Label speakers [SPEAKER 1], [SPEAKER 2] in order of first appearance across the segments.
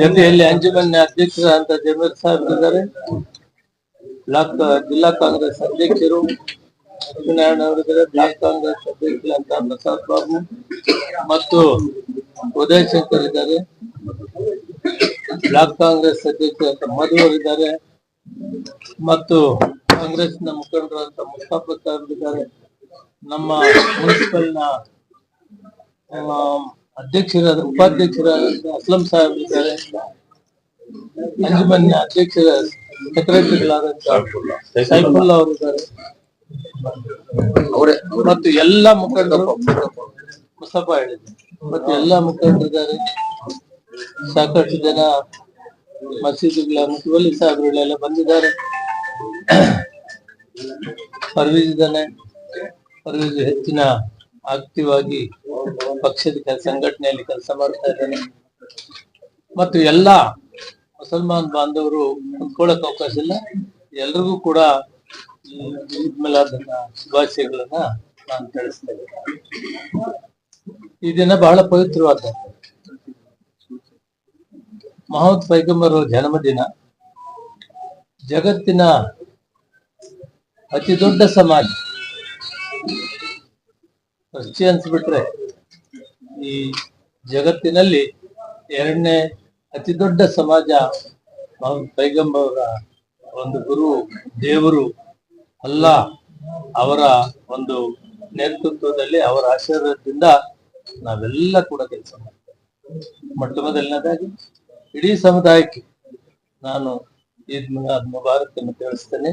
[SPEAKER 1] ಜೊತೆಯಲ್ಲಿ ಅಂಜುಮನ್ ಅಧ್ಯಕ್ಷರಾದಂತ ಜಮೀರ್ ಸಾಹೇಬ್ ಇದ್ದಾರೆ ಬ್ಲಾಕ್, ಜಿಲ್ಲಾ ಕಾಂಗ್ರೆಸ್ ಅಧ್ಯಕ್ಷರು ಲಕ್ಷ್ಮೀನಾರಾಯಣ ಅವರಿದ್ದಾರೆ ಬ್ಲಾಕ್ ಕಾಂಗ್ರೆಸ್ ಅಧ್ಯಕ್ಷರಂತ ಪ್ರಸಾದ್ ಬಾಬು ಮತ್ತು ಉದಯ್ ಶಂಕರ್ ಇದ್ದಾರೆ. ಬ್ಲಾಕ್ ಕಾಂಗ್ರೆಸ್ ಅಧ್ಯಕ್ಷರಂತ ಮಧು ಅವರಿದ್ದಾರೆ ಮತ್ತು ಕಾಂಗ್ರೆಸ್ನ ಮುಖಂಡರಂತ ಮುಸ್ತಾಫಾ ಸಾಹೇಬ್ ಇದ್ದಾರೆ. ನಮ್ಮ ಮುನ್ಸಿಪಲ್ನ ಅಧ್ಯಕ್ಷರಾದ ಉಪಾಧ್ಯಕ್ಷರಾದ ಅಸ್ಲಂ ಸಾಹೇಬ್ ಇದ್ದಾರೆ. ಅಂಜುಮನ್ನ ಅಧ್ಯಕ್ಷರ ಸೆಕ್ರೆಟರಿಗಳಾದ ಸೈಫುಲ್ಲಾ ಅವರು ಇದ್ದಾರೆ. ಮತ್ತು ಎಲ್ಲ ಮುಖಂಡರು ಮುಸ್ತಫ ಹೇಳಿದ್ರು. ಮತ್ತು ಎಲ್ಲ ಮುಖಂಡರು ಇದ್ದಾರೆ. ಸಾಕಷ್ಟು ಜನ ಮಸೀದಿಗಳ ಮುತುವಲ್ಲಿ ಸಾಹೇಬ್ರುಗಳೆಲ್ಲ ಬಂದಿದ್ದಾರೆ. ಪರ್ವೀಜ್ ಇದ್ದಾನೆ. ಪರ್ವೀಜ್ ಹೆಚ್ಚಿನ ಆಕ್ಟಿವ್ ಆಗಿ ಪಕ್ಷದ ಸಂಘಟನೆಯಲ್ಲಿ ಕೆಲಸ ಮಾಡ್ತಾ ಇದ್ದೇನೆ. ಮತ್ತು ಎಲ್ಲ ಮುಸಲ್ಮಾನ್ ಬಾಂಧವರು ಕುತ್ಕೊಳ್ಳಕ್ ಅವಕಾಶ ಇಲ್ಲ. ಎಲ್ರಿಗೂ ಕೂಡ ಶುಭಾಶಯಗಳನ್ನ ನಾನು ತಿಳಿಸ್ತೇನೆ ಈ ದಿನ ಬಹಳ ಪವಿತ್ರವಾದ ಮಹಮ್ಮದ್ ಪೈಗಂಬರ್ ಜನ್ಮದಿನ. ಜಗತ್ತಿನ ಅತಿ ದೊಡ್ಡ ಸಮಾಜ. ಕ್ರಿಶ್ಚಿಯನ್ಸ್ ಬಿಟ್ರೆ ಈ ಜಗತ್ತಿನಲ್ಲಿ ಎರಡನೇ ಅತಿ ದೊಡ್ಡ ಸಮಾಜ ಪೈಗಂಬವರ ಒಂದು ಗುರು, ದೇವರು ಅಲ್ಲ, ಅವರ ಒಂದು ನೇತೃತ್ವದಲ್ಲಿ, ಅವರ ಆಶೀರ್ವಾದದಿಂದ ನಾವೆಲ್ಲ ಕೂಡ ಕೆಲಸ ಮಾಡ್ತೇವೆ. ಮೊಟ್ಟ ಮೊದಲನೇದಾಗಿ, ಇಡೀ ಸಮುದಾಯಕ್ಕೆ ನಾನು ಈದ್ ಮಿಲಾದ್ ಮುಬಾರಕ್ ಅನ್ನು ತಿಳಿಸ್ತೇನೆ.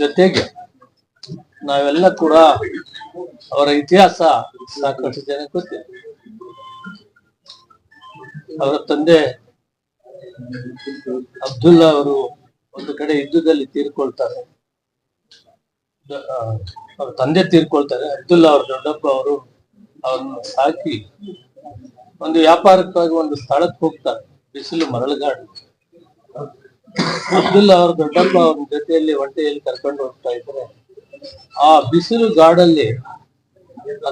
[SPEAKER 1] ಜೊತೆಗೆ ನಾವೆಲ್ಲ ಕೂಡ ಅವರ ಇತಿಹಾಸ ಸಾಕಷ್ಟು ಜನ ಗೊತ್ತಿದೆ. ಅವರ ತಂದೆ ಅಬ್ದುಲ್ಲಾ ಅವರು ಒಂದು ಕಡೆ ಯುದ್ಧದಲ್ಲಿ ತೀರ್ಕೊಳ್ತಾರೆ. ಅವ್ರ ತಂದೆ ತೀರ್ಕೊಳ್ತಾರೆ. ಅಬ್ದುಲ್ಲಾ ಅವ್ರ ದೊಡ್ಡಪ್ಪ ಅವರು ಅವ್ರನ್ನ ಸಾಕಿ ಒಂದು ವ್ಯಾಪಾರಕ್ಕಾಗಿ ಒಂದು ಸ್ಥಳಕ್ಕೆ ಹೋಗ್ತಾರೆ, ಬಿಸಿಲು ಮರಳುಗಾಡು. ಅಬ್ದುಲ್ಲಾ ಅವ್ರ ದೊಡ್ಡಪ್ಪ ಅವ್ರ ಜೊತೆಯಲ್ಲಿ ಒಂಟೆಯಲ್ಲಿ ಕರ್ಕೊಂಡು ಹೋಗ್ತಾ ಇದ್ರೆ ಆ ಬಿಸಿಲು ಗಾಡಲ್ಲಿ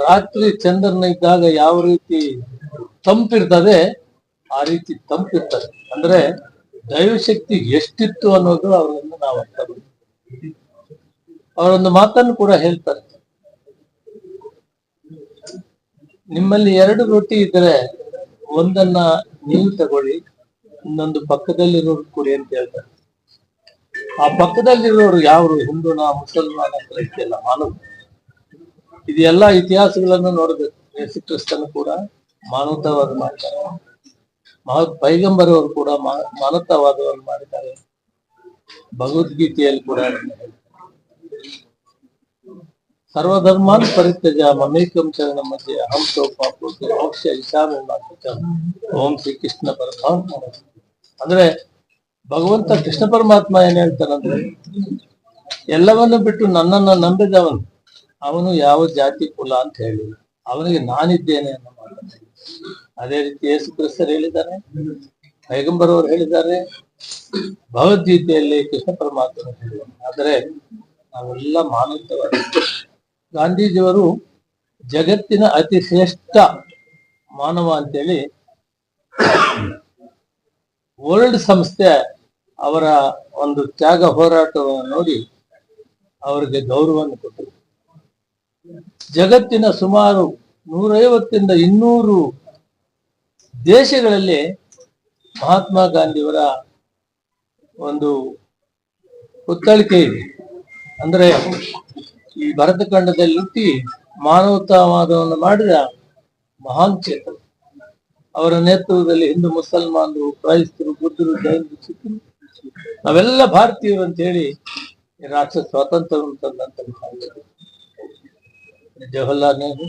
[SPEAKER 1] ರಾತ್ರಿ ಚಂದ್ರನ ಇದ್ದಾಗ ಯಾವ ರೀತಿ ತಂಪಿರ್ತದೆ ಆ ರೀತಿ ತಂಪಿರ್ತದೆ. ಅಂದ್ರೆ ದೈವಶಕ್ತಿ ಎಷ್ಟಿತ್ತು ಅನ್ನೋದು ಅವರನ್ನು ನಾವು ಅರ್ಥ ಮಾಡ್ತೀವಿ. ಅವರೊಂದು ಮಾತನ್ನು ಕೂಡ ಹೇಳ್ತಾರೆ. ನಿಮ್ಮಲ್ಲಿ ಎರಡು ರೊಟ್ಟಿ ಇದ್ರೆ ಒಂದನ್ನ ನೀವು ತಗೊಳ್ಳಿ, ಇನ್ನೊಂದು ಪಕ್ಕದಲ್ಲಿರೋರು ಕೊಡಿ ಅಂತ ಹೇಳ್ತಾರೆ. ಆ ಪಕ್ಕದಲ್ಲಿರೋರು ಯಾರು ಹಿಂದೂನ, ಮುಸಲ್ಮಾನ ಇದೆಯಲ್ಲ ಮಾನವ ಇದೆಲ್ಲ ಇತಿಹಾಸಗಳನ್ನು ನೋಡಬೇಕು. ಯೇಸು ಕೂಡ ಮಾನವತಾವಾದ ಮಾಡ್ತಾರೆ ಮಹತ್ ಪೈಗಂಬರ್ ಕೂಡ ಮಾನತವಾದವನ್ನು ಮಾಡಿದ್ದಾರೆ ಭಗವದ್ಗೀತೆಯಲ್ಲಿ ಕೂಡ. ಸರ್ವಧರ್ಮಾನ್ ಪರಿತ್ಯಜ ಮಮೇಕಂ ಚರಣ ಮಧ್ಯೆ ಅಹಂ ತೋ ಪಾಪೋತಿ ಮೋಕ್ಷ ಮಾತುಕಂ. ಓಂ ಶ್ರೀ ಕೃಷ್ಣ ಪರಮಾತ್ಮ ಅಂದ್ರೆ ಭಗವಂತ ಕೃಷ್ಣ ಪರಮಾತ್ಮ ಏನ್ ಹೇಳ್ತಾನಂದ್ರೆ ಎಲ್ಲವನ್ನು ಬಿಟ್ಟು ನನ್ನನ್ನ ನಂಬಿದವನು, ಅವನು ಯಾವ ಜಾತಿ ಕುಲ ಅಂತ ಹೇಳಿ ಅವನಿಗೆ ನಾನಿದ್ದೇನೆ ಅನ್ನೋ. ಅದೇ ರೀತಿ ಯೇಸು ಕ್ರಿಸ್ತರು ಹೇಳಿದ್ದಾರೆ ಪೈಗಂಬರ್ ಅವರು ಹೇಳಿದ್ದಾರೆ, ಭಗವದ್ಗೀತೆಯಲ್ಲಿ ಕೃಷ್ಣ ಪರಮಾತ್ಮ ಆದರೆ ನಾವೆಲ್ಲ ಮಾನವ ಗಾಂಧೀಜಿಯವರು ಜಗತ್ತಿನ ಅತಿ ಶ್ರೇಷ್ಠ ಮಾನವ ಅಂತೇಳಿ ವರ್ಲ್ಡ್ ಸಂಸ್ಥೆ ಅವರ ಒಂದು ತ್ಯಾಗ ಹೋರಾಟವನ್ನು ನೋಡಿ ಅವರಿಗೆ ಗೌರವವನ್ನು ಕೊಟ್ಟರು. ಜಗತ್ತಿನ ಸುಮಾರು ನೂರೈವತ್ತಿಂದ ಇನ್ನೂರು ದೇಶಗಳಲ್ಲಿ ಮಹಾತ್ಮ ಗಾಂಧಿಯವರ ಒಂದು ಒತ್ತಳಿಕೆ ಇದೆ. ಅಂದ್ರೆ ಈ ಭರತ ಖಂಡದಲ್ಲಿ ಹುಟ್ಟಿ ಮಾನವತಾವಾದವನ್ನು ಮಾಡಿದ ಮಹಾನ್ ಚೇತನ. ಅವರ ನೇತೃತ್ವದಲ್ಲಿ ಹಿಂದೂ, ಮುಸಲ್ಮಾನರು, ಕ್ರೈಸ್ತರು, ಬುದ್ಧರು, ಜೈನರು ಸಿಕ್ಕರು ನಾವೆಲ್ಲ ಭಾರತೀಯರು ಅಂತ ಹೇಳಿ ರಾಷ್ಟ್ರ ಸ್ವಾತಂತ್ರ್ಯವನ್ನು ತಂದಂತ ಜವಾಹರ್ಲಾಲ್ ನೆಹರು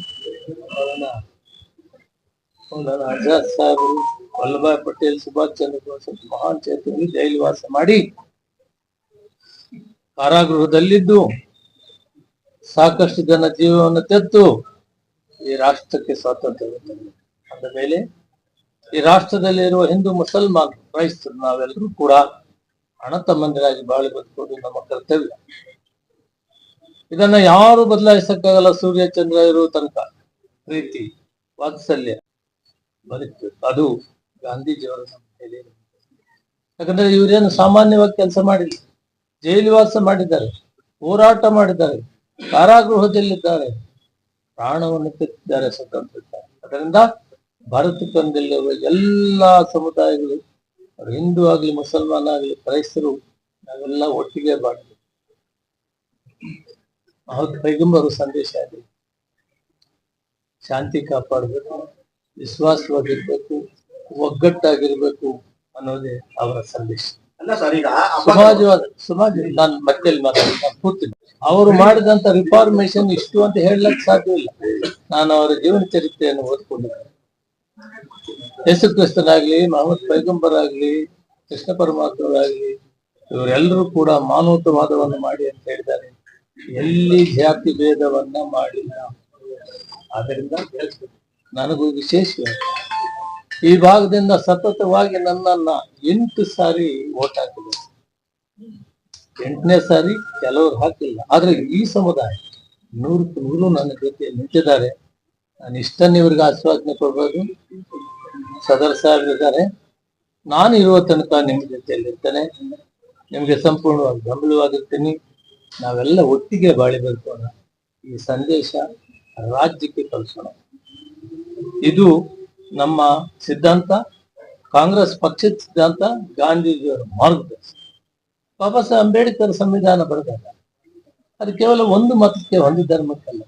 [SPEAKER 1] ಆಜಾದ್ ಸಾಹೇಬರು ವಲ್ಲಭಾಯ್ ಪಟೇಲ್ ಸುಭಾಷ್ ಚಂದ್ರ ಬೋಸ್ ಮಹಾನ್ ಚೇತನಿ ಜೈಲು ವಾಸ ಮಾಡಿ ಕಾರಾಗೃಹದಲ್ಲಿದ್ದು ಸಾಕಷ್ಟು ಜನ ಜೀವವನ್ನು ತೆತ್ತು ಈ ರಾಷ್ಟ್ರಕ್ಕೆ ಸ್ವಾತಂತ್ರ್ಯ. ಅಂದ ಮೇಲೆ ಈ ರಾಷ್ಟ್ರದಲ್ಲಿರುವ ಹಿಂದೂ ಮುಸಲ್ಮಾನ್ ಕ್ರೈಸ್ತರು ನಾವೆಲ್ಲರೂ ಕೂಡ ಅಣ್ಣ ತಮ್ಮಂದಿರಾಗಿ ಬಾಳಿ ಬದುಕೋದು ನಮ್ಮ ಕರ್ತವ್ಯ. ಇದನ್ನ ಯಾರು ಬದಲಾಯಿಸಕ್ಕಾಗಲ್ಲ. ಸೂರ್ಯ, ಚಂದ್ರ ಇರುವ ತನಕ. ಪ್ರೀತಿ ವಾತ್ಸಲ್ಯ ಬರುತ್ತೆ. ಅದು ಗಾಂಧೀಜಿಯವರ ನಮ್ಮ ಮೇಲೆ ಯಾಕಂದ್ರೆ ಇವರೇನು ಸಾಮಾನ್ಯವಾಗಿ ಕೆಲಸ ಮಾಡಿಲ್ಲ. ಜೈಲುವಾಸ ಮಾಡಿದ್ದಾರೆ, ಹೋರಾಟ ಮಾಡಿದ್ದಾರೆ, ಕಾರಾಗೃಹದಲ್ಲಿದ್ದಾರೆ, ಪ್ರಾಣವನ್ನು ತೆತ್ತಿದ್ದಾರೆ ಸ್ವತಂತ್ರ ಅದರಿಂದ ಭಾರತ ಬಂದಿರುವ ಎಲ್ಲ ಸಮುದಾಯಗಳು, ಅವರು ಹಿಂದೂ ಆಗ್ಲಿ, ಮುಸಲ್ಮಾನ ಆಗ್ಲಿ, ಕ್ರೈಸ್ತರು, ನಾವೆಲ್ಲ ಒಟ್ಟಿಗೆ ಮಹತ್ ಪೈಗಂಬರು ಸಂದೇಶ ಆಗಲಿ ಶಾಂತಿ ಕಾಪಾಡಬೇಕು ವಿಶ್ವಾಸವಾಗಿರ್ಬೇಕು ಒಗ್ಗಟ್ಟಾಗಿರ್ಬೇಕು ಅನ್ನೋದೇ ಅವರ ಸಂದೇಶ. ಸಮಾಜವಾದ ಸಮಾಜ ನಾನು ಮತ್ತೆ ಮಾತಾಡ್ತೀನಿ ಅವರು ಮಾಡಿದಂತ ರಿಫಾರ್ಮೇಶನ್ ಇಷ್ಟು ಅಂತ ಹೇಳಕ್ ಸಾಧ್ಯ ಇಲ್ಲ. ನಾನು ಅವರ ಜೀವನ ಚರಿತ್ರೆಯನ್ನು ಓದ್ಕೊಂಡಿದ್ದೆ. ಯೇಸು ಕ್ರಿಸ್ತನಾಗ್ಲಿ ಮಹಮ್ಮದ್ ಪೈಗಂಬರ್ ಆಗ್ಲಿ ಕೃಷ್ಣ ಪರಮಾತ್ಮರಾಗ್ಲಿ ಇವರೆಲ್ಲರೂ ಕೂಡ ಮಾನವತವಾದವನ್ನು ಮಾಡಿ ಅಂತ ಹೇಳಿದ್ದಾರೆ. ಎಲ್ಲಿ ಜಾತಿ ಭೇದವನ್ನ ಮಾಡಿಲ್ಲ. ಆದ್ದರಿಂದ. ನನಗೂ ವಿಶೇಷ ಈ ಭಾಗದಿಂದ ಸತತವಾಗಿ ನನ್ನನ್ನ ಎಂಟು ಸಾರಿ ಓಟ್ ಹಾಕಿದೆ. ಎಂಟನೇ ಸಾರಿ ಕೆಲವರು ಹಾಕಿಲ್ಲ. ಆದ್ರೆ ಈ ಸಮುದಾಯ ನೂರಕ್ಕೆ ನೂರು ನನ್ನ ಜೊತೆ ನಿಂತಿದ್ದಾರೆ. ನಾನು ಇಷ್ಟನ್ನು ಇವ್ರಿಗೆ ಆಶ್ವಾಸನೆ ಕೊಡ್ಬೋದು. ಸದರ್ ಸಾಹೇಬ್ ಇದ್ದಾರೆ. ನಾನು ಇರುವ ತನಕ ನಿಮ್ಮ ಜೊತೆಯಲ್ಲಿ ಇರ್ತೇನೆ ನಿಮ್ಗೆ ಸಂಪೂರ್ಣವಾಗಿ ಬೆಂಬಲವಾಗಿರ್ತೀನಿ. ನಾವೆಲ್ಲ ಒಟ್ಟಿಗೆ ಬಾಳಿ ಅನ್ನೋ ಈ ಸಂದೇಶ ರಾಜ್ಯಕ್ಕೆ ಕಳಿಸೋಣ. ಇದು ನಮ್ಮ ಸಿದ್ಧಾಂತ, ಕಾಂಗ್ರೆಸ್ ಪಕ್ಷದ ಸಿದ್ಧಾಂತ, ಗಾಂಧೀಜಿಯವರ ಮಾರ್ಗದರ್ಶನ. ಬಾಬಾ ಸಾಹೇಬ್ ಅಂಬೇಡ್ಕರ್ ಸಂವಿಧಾನ ಬರೆದಾಗ ಅದು ಕೇವಲ ಒಂದು ಮತಕ್ಕೆ ಒಂದು ಧರ್ಮಕ್ಕಲ್ಲ.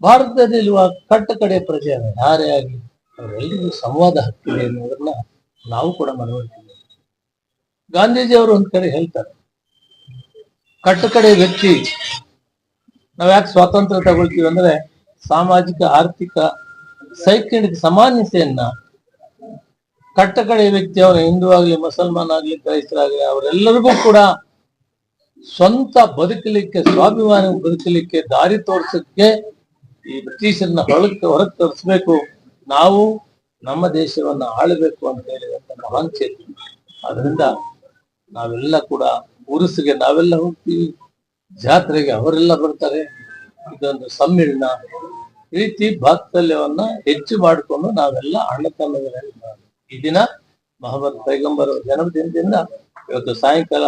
[SPEAKER 1] ಭಾರತದಲ್ಲಿರುವ ಕಟ್ಟ ಕಡೆ ಪ್ರಜೆ ಯಾರೇ ಆಗಲಿ, ಅವರೆಲ್ಲರಿಗೂ ಸಂವಾದ ಹಕ್ಕಿದೆ ಅನ್ನೋದನ್ನ ನಾವು ಕೂಡ ಮನವರಿಕೆ ಗಾಂಧೀಜಿ ಅವರು ಒಂದ್ ಕಡೆ ಹೇಳ್ತಾರೆ, ಕಟ್ಟ ಕಡೆ ವ್ಯಕ್ತಿ ನಾವ್ ಯಾಕೆ ಸ್ವಾತಂತ್ರ್ಯ ತಗೊಳ್ತೀವಿ ಅಂದ್ರೆ ಸಾಮಾಜಿಕ, ಆರ್ಥಿಕ, ಶೈಕ್ಷಣಿಕ ಸಮಾನತೆಯನ್ನ ಕಟ್ಟಕಡೆ ವ್ಯಕ್ತಿ ಅವರ ಹಿಂದೂ ಆಗ್ಲಿ, ಮುಸಲ್ಮಾನ್ ಆಗ್ಲಿ ಕ್ರೈಸ್ತರಾಗ್ಲಿ ಅವರೆಲ್ಲರಿಗೂ ಕೂಡ ಸ್ವಂತ ಬದುಕಲಿಕ್ಕೆ, ಸ್ವಾಭಿಮಾನ ಬದುಕಲಿಕ್ಕೆ, ದಾರಿ ತೋರ್ಸಕ್ಕೆ ಈ ಬ್ರಿಟಿಷರನ್ನ ಹೊರಕ್ಕೆ ಹೊರಗೆ ತರಿಸ್ಬೇಕು. ನಾವು ನಮ್ಮ ದೇಶವನ್ನ ಆಳಬೇಕು ಅಂತ ಹೇಳಿದಂತ ಮಹಾನ್ ಚೇತನ. ಅದರಿಂದ ನಾವೆಲ್ಲ ಕೂಡ, ಉರುಸಿಗೆ ನಾವೆಲ್ಲ ಹೋಗ್ತೀವಿ. ಜಾತ್ರೆಗೆ ಅವರೆಲ್ಲ ಬರ್ತಾರೆ. ಇದೊಂದು ಸಮ್ಮಿಳನ. ಪ್ರೀತಿ ರೀತಿ ಬಾತ್ಸಲ್ಯವನ್ನ ಹೆಚ್ಚು ಮಾಡಿಕೊಂಡು ನಾವೆಲ್ಲ ಅಣ್ಣತಮ್ಮಗಳಲ್ಲಿ. ಈ ದಿನ ಮಹಮ್ಮದ್ ಪೈಗಂಬರ್ ಜನ್ಮದಿನದಿಂದ ಇವತ್ತು ಸಾಯಂಕಾಲ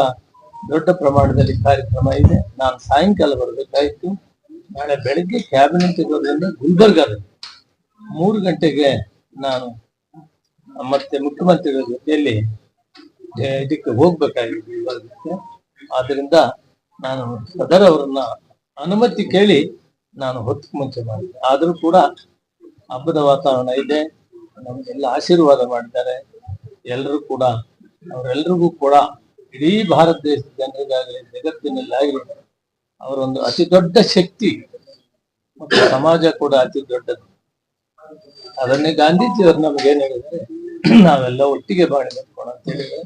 [SPEAKER 1] ದೊಡ್ಡ ಪ್ರಮಾಣದಲ್ಲಿ ಕಾರ್ಯಕ್ರಮ ಇದೆ. ನಾನು ಸಾಯಂಕಾಲ ಬರಬೇಕಾಯ್ತು. ನಾಳೆ ಬೆಳಿಗ್ಗೆ ಕ್ಯಾಬಿನೆಟ್ ಇರೋದ್ರಿಂದ ಗುಲ್ಬರ್ಗಾದಲ್ಲಿ ಮೂರು ಗಂಟೆಗೆ ನಾನು ಮತ್ತೆ ಮುಖ್ಯಮಂತ್ರಿಗಳ ಜೊತೆಯಲ್ಲಿ ಇದಕ್ಕೆ ಹೋಗ್ಬೇಕಾಗಿದೆ ಗುಲ್ಬರ್ಗಕ್ಕೆ. ಆದ್ರಿಂದ ನಾನು ಸದರ್ ಅವರನ್ನ ಅನುಮತಿ ಕೇಳಿ ನಾನು ಹೊತ್ತು ಮುಂಚೆ ಮಾಡಿದೆ ಆದ್ರೂ ಕೂಡ ಹಬ್ಬದ ವಾತಾವರಣ ಇದೆ. ನಮಗೆಲ್ಲ ಆಶೀರ್ವಾದ ಮಾಡಿದ್ದಾರೆ. ಎಲ್ಲರೂ ಕೂಡ ಅವರೆಲ್ಲರಿಗೂ ಕೂಡ ಇಡೀ ಭಾರತ ದೇಶದ ಜನರಿಗಾಗಲಿ ಜಗತ್ತಿನಲ್ಲಿ ಆಗಲಿ ಅವರೊಂದು ಅತಿ ದೊಡ್ಡ ಶಕ್ತಿ ಮತ್ತು ಸಮಾಜ ಕೂಡ ಅತಿ ದೊಡ್ಡದು. ಅದನ್ನೇ ಗಾಂಧೀಜಿಯವರು ನಮ್ಗೆ ಏನ್ ಹೇಳಿದ್ರೆ ನಾವೆಲ್ಲ ಒಟ್ಟಿಗೆ ಬಾಳಿ ಬದುಕೋಣ ಅಂತ ಹೇಳಿದ್ರೆ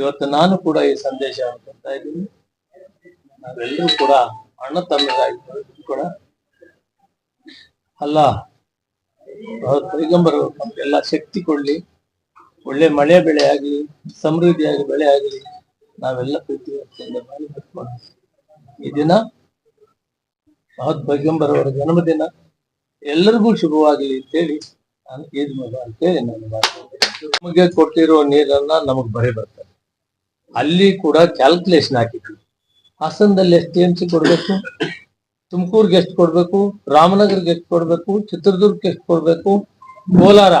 [SPEAKER 1] ಇವತ್ತು ನಾನು ಕೂಡ ಈ ಸಂದೇಶ ಕೊಡ್ತಾ ಇದ್ದೀನಿ. ನಾವೆಲ್ಲರೂ ಕೂಡ ಅಣ್ಣ ತಮ್ಮರಾಗಿ ಕೂಡ ಅಲ್ಲ ಪೈಗಂಬರು ನಮ್ಗೆಲ್ಲ ಶಕ್ತಿ ಕೊಡ್ಲಿ. ಒಳ್ಳೆ ಮಳೆ ಬೆಳೆ ಆಗಲಿ, ಸಮೃದ್ಧಿಯಾಗಿ ಬೆಳೆ ಆಗಲಿ, ನಾವೆಲ್ಲ ಪ್ರೀತಿ ಮಾಡಿ ಈ ದಿನ ಮಹತ್ ಪೈಗಂಬರ್ ಅವರ ಜನ್ಮದಿನ. ಎಲ್ಲರಿಗೂ ಶುಭವಾಗಲಿ ಅಂತೇಳಿ ನಾನು ಈದ್ ಮಗ ಅಂತೇಳಿ ನಾನು. ನಮಗೆ ಕೊಟ್ಟಿರೋ ನೀರನ್ನ ನಮಗ್ ಬರೆ ಬರ್ತಾರೆ ಅಲ್ಲಿ ಕೂಡ ಕ್ಯಾಲ್ಕುಲೇಷನ್ ಹಾಕಿದ್ವಿ. ಹಾಸನದಲ್ಲಿ ಎಷ್ಟು ಟಿ ಕೊಡ್ಬೇಕು? ತುಮಕೂರ್ಗೆ ಎಷ್ಟು ಕೊಡ್ಬೇಕು? ರಾಮನಗರ್ಗೆ ಎಷ್ಟು ಕೊಡ್ಬೇಕು? ಚಿತ್ರದುರ್ಗಕ್ಕೆ ಎಷ್ಟು ಕೊಡ್ಬೇಕು? ಕೋಲಾರ.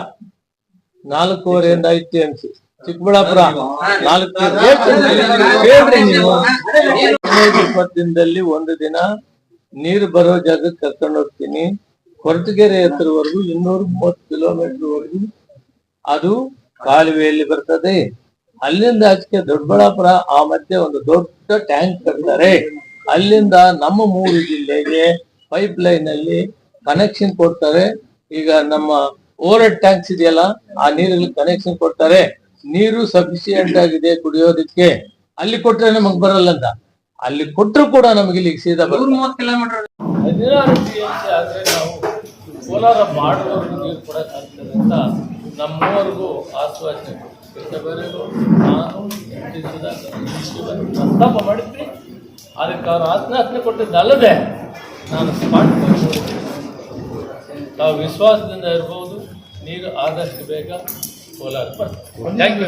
[SPEAKER 1] ನಾಲ್ಕೂವರೆಯಿಂದ ಐದು ಟಿ ಎಂ ಸಿ ಚಿಕ್ಕಬಳ್ಳಾಪುರ. ನಾಲ್ಕು ಇಪ್ಪತ್ತು ದಿನದಲ್ಲಿ ಒಂದು ದಿನ ನೀರು ಬರೋ ಜಾಗಕ್ಕೆ ಕರ್ಕೊಂಡು ಹೋಗ್ತೀನಿ. ಕೊರಟಗೆರೆ ಹತ್ರವರೆಗೂ ಇನ್ನೂರ ಮೂವತ್ತು ಕಿಲೋಮೀಟರ್ ವರೆಗೂ ಅದು ಕಾಲುವೆಯಲ್ಲಿ ಬರ್ತದೆ. ಅಲ್ಲಿಂದ ಅದಕ್ಕೆ ದೊಡ್ಡಬಳ್ಳಾಪುರ, ಆ ಮಧ್ಯೆ ಒಂದು ದೊಡ್ಡ ಟ್ಯಾಂಕ್ ಕಟ್ತಾರೆ ಅಲ್ಲಿಂದ ನಮ್ಮ ಮೂರು ಜಿಲ್ಲೆಗೆ ಪೈಪ್ ಲೈನ್ ಅಲ್ಲಿ ಕನೆಕ್ಷನ್ ಕೊಡ್ತಾರೆ. ಈಗ ನಮ್ಮ ಓವರ್ ಟ್ಯಾಂಕ್ಸ್ ಇದೆಯಲ್ಲ, ಆ ನೀರಿಗೆ ಕನೆಕ್ಷನ್ ಕೊಡ್ತಾರೆ. ನೀರು ಸಫಿಶಿಯಂಟ್ ಆಗಿದೆ ಕುಡಿಯೋದಕ್ಕೆ. ಅಲ್ಲಿ ಕೊಟ್ರೆ ನಮಗ್ ಬರಲ್ಲ ಅಂತ. ಅಲ್ಲಿ ಕೊಟ್ಟರು ಕೂಡ ನಮಗೆ ಇಲ್ಲಿ ಸೀದಾ ಕಿಲೋಮೀಟರ್ ಹದಿನಾರು ಟಿಎಂಸಿ ಆದ್ರೆ ನಾವು ಕೋಲಾರ ಬಾರ್ಡರ್ವರೆಗೂ ನೀರು ಕೊಡಕ್ಕಾಗ್ತದೆ ಅಂತ ನಮ್ಮವರೆಗೂ ಆಶ್ವಾಸನೆ ಕೊಟ್ಟು ಮಾಡಿದ್ರಿ? ಅದಕ್ಕೆ ಅವರು ಆತ್ಮಹತ್ಯೆ ಕೊಟ್ಟಿದ್ದಲ್ಲದೆ ನಾನು ಸ್ಮಾರ್ಟ್ ತಾವು ವಿಶ್ವಾಸದಿಂದ ಇರ್ಬೋದು, ನೀರು ಆದಷ್ಟು ಬೇಗ ಕೋಲಾರ ಥ್ಯಾಂಕ್ ಯು